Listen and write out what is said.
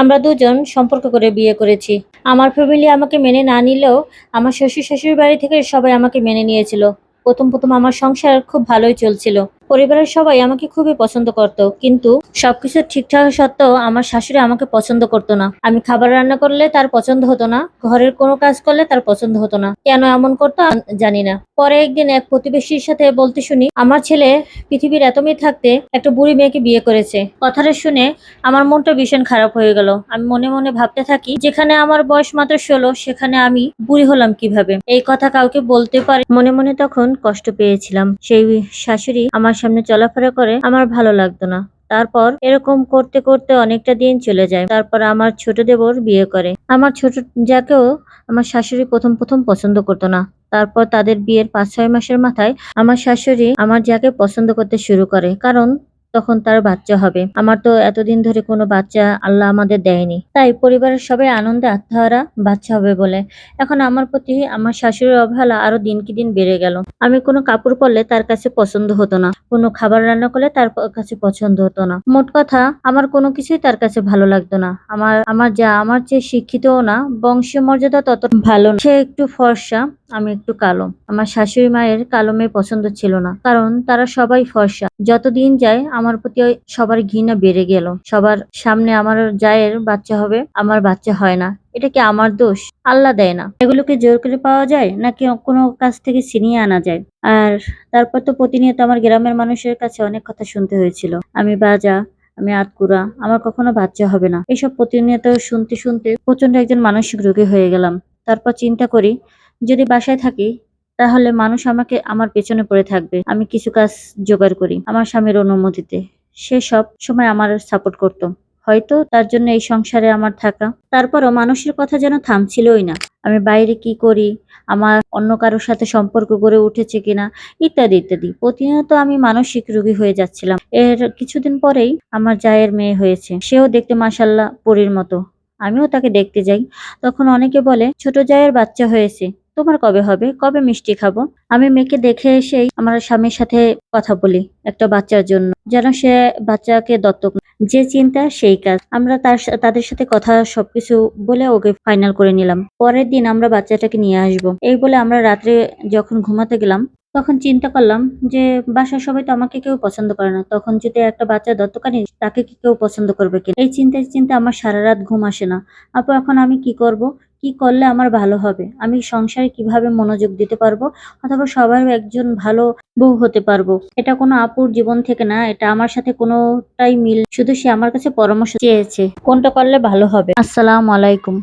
আমরা দুজন সম্পর্ক করে বিয়ে করেছি। আমার ফ্যামিলি আমাকে মেনে না নিলেও আমার শ্বশুর শাশুড়ি বাড়ি থেকে সবাই আমাকে মেনে নিয়েছিল। প্রথম প্রথম আমার সংসার খুব ভালোই চলছিল। পরিবারের সবাই আমাকে খুবই পছন্দ করত, কিন্তু সবকিছু ঠিকঠাক সত্ত্বেও আমার শাশুড়ি আমাকে পছন্দ করতো না। আমি খাবার রান্না করলে তার পছন্দ হতো না, ঘরের কোনো কাজ করলে তার পছন্দ হতো না। কেন এমন করতো জানি না। পরে একদিন এক প্রতিবেশীর সাথে বলতে শুনি, আমার ছেলে পৃথিবীর এত মেয়ে থাকতে একটা বুড়ি মেয়েকে বিয়ে করেছে। কথাটা শুনে আমার মনটা ভীষণ খারাপ হয়ে গেল। আমি মনে মনে ভাবতে থাকি, যেখানে আমার বয়স মাত্র ষোলো, সেখানে আমি বুড়ি হলাম কীভাবে? এই কথা কাউকে বলতে পারে মনে মনে তখন কষ্ট পেয়েছিলাম। সেই শাশুড়ি আমার সামনে চলাফেরা করে আমার ভালো লাগতো না। তারপর এরকম করতে করতে অনেকটা দিন চলে যায়। তারপর আমার ছোট দেবর বিয়ে করে। আমার ছোট যাকেও আমার শাশুড়ি প্রথম প্রথম পছন্দ করতো না। তারপর তাদের বিয়ের পাঁচ ছয় মাসের মাথায় আমার শাশুড়ি আমার যাকে পছন্দ করতে শুরু করে। কারণ তখন তার বাচ্চা হবে। আমার তো এতদিন ধরে কোনো বাচ্চা আল্লাহ আমাদের দেয়নি। তাই পরিবারের সবাই আনন্দে আত্মহারা বাচ্চা হবে বলে। এখন আমার প্রতি আমার শাশুড়ির অবহেলা আরও দিন কি দিন বেড়ে গেল। আমি কোনো কাপড় পরলে তার কাছে পছন্দ হতো না। কোনো খাবার রান্না করলে তার কাছে পছন্দ হতো না। মোট কথা, আমার কোনো কিছুই তার কাছে ভালো লাগতো না। আমার আমার যা, আমার চেয়ে শিক্ষিতও না, বংশীয় মর্যাদা তত ভালো না। সে একটু ফর্সা আমি একটু কালো। আমার শাশুড়ি মায়ের কালো মেয়ে পছন্দ ছিল না, কারণ তারা সবাই ফর্সা। যতদিন যায়, আমার প্রতি সবার ঘৃণা বেড়ে গেল। সবার সামনে আমার জায়ের বাচ্চা হবে, আমার বাচ্চা হয় না। এটা কি আমার দোষ? আল্লাহ দেয় না। এগুলোকে জোর করে পাওয়া যায়, নাকি কোনো কাছ থেকে ছিনিয়ে আনা যায়? আর তারপর তো প্রতিনিয়ত আমার গ্রামের মানুষের কাছে অনেক কথা শুনতে হয়েছিল। আমি বাজা, আমি আতকুরা, আমার কখনো বাচ্চা হবে না। এসব প্রতিনিয়ত শুনতে শুনতে প্রচণ্ড একজন মানসিক রোগী হয়ে গেলাম। তারপর চিন্তা করি, যদি বাসায় থাকি, তাহলে মানুষ আমাকে আমার পেছনে পড়ে থাকবে। আমি কিছু কাজ জোগাড় করি আমার স্বামীর অনুমতিতে। সে সব সময় আমার সাপোর্ট করতো। হয়তো তার জন্য এই সংসারে আমার থাকা। তারপরও মানুষের কথা যেন থামছিলই না। আমি বাইরে কি করি? আমার অন্য কারোর সাথে সম্পর্ক গড়ে উঠেছে কিনা? ইত্যাদি ইত্যাদি। প্রতিনিয়ত আমি মানসিক রোগী হয়ে যাচ্ছিলাম। এর কিছুদিন পরেই আমার জায়ের মেয়ে হয়েছে। সেও দেখতে মাসাল্লাহ পরীর মতো। আমিও তাকে দেখতে যাই। তখন অনেকে বলে, ছোট জায়ের বাচ্চা হয়েছে, তোমার কবে হবে? কবে মিষ্টি খাব? আমি মেয়েকে দেখে এসেই আমার স্বামীর সাথে কথা বলি, একটা বাচ্চার জন্য, যেন সে বাচ্চাকে দত্তক। যে চিন্তা, সেই কাজ। আমরা তার তাদের সাথে কথা সবকিছু বলে ওকে ফাইনাল করে নিলাম। পরের দিন আমরা বাচ্চাটাকে নিয়ে আসব। এই বলে আমরা রাত্রে যখন ঘুমাতে গেলাম তখন চিন্তা করলাম যে বাসার সবাই তো আমাকে কেউ পছন্দ করে না। তখন যদি একটা বাচ্চা দত্তক আনি তাকে কি কেউ পছন্দ করবে কিনা? এই চিন্তায় চিন্তা আমার সারা রাত ঘুম আসে না। আপু, এখন আমি কি করব? কি করলে আমার ভালো হবে? আমি সংসারে কীভাবে মনোযোগ দিতে পারব? অথবা সবার একজন ভালো বউ হতে পারব? এটা কোনো আপুর জীবন থেকে না, এটা আমার সাথে কোনোটাই মিল শুধু সে আমার কাছে পরামর্শ চেয়েছে। কোনটা করলে ভালো হবে? আসসালামু আলাইকুম।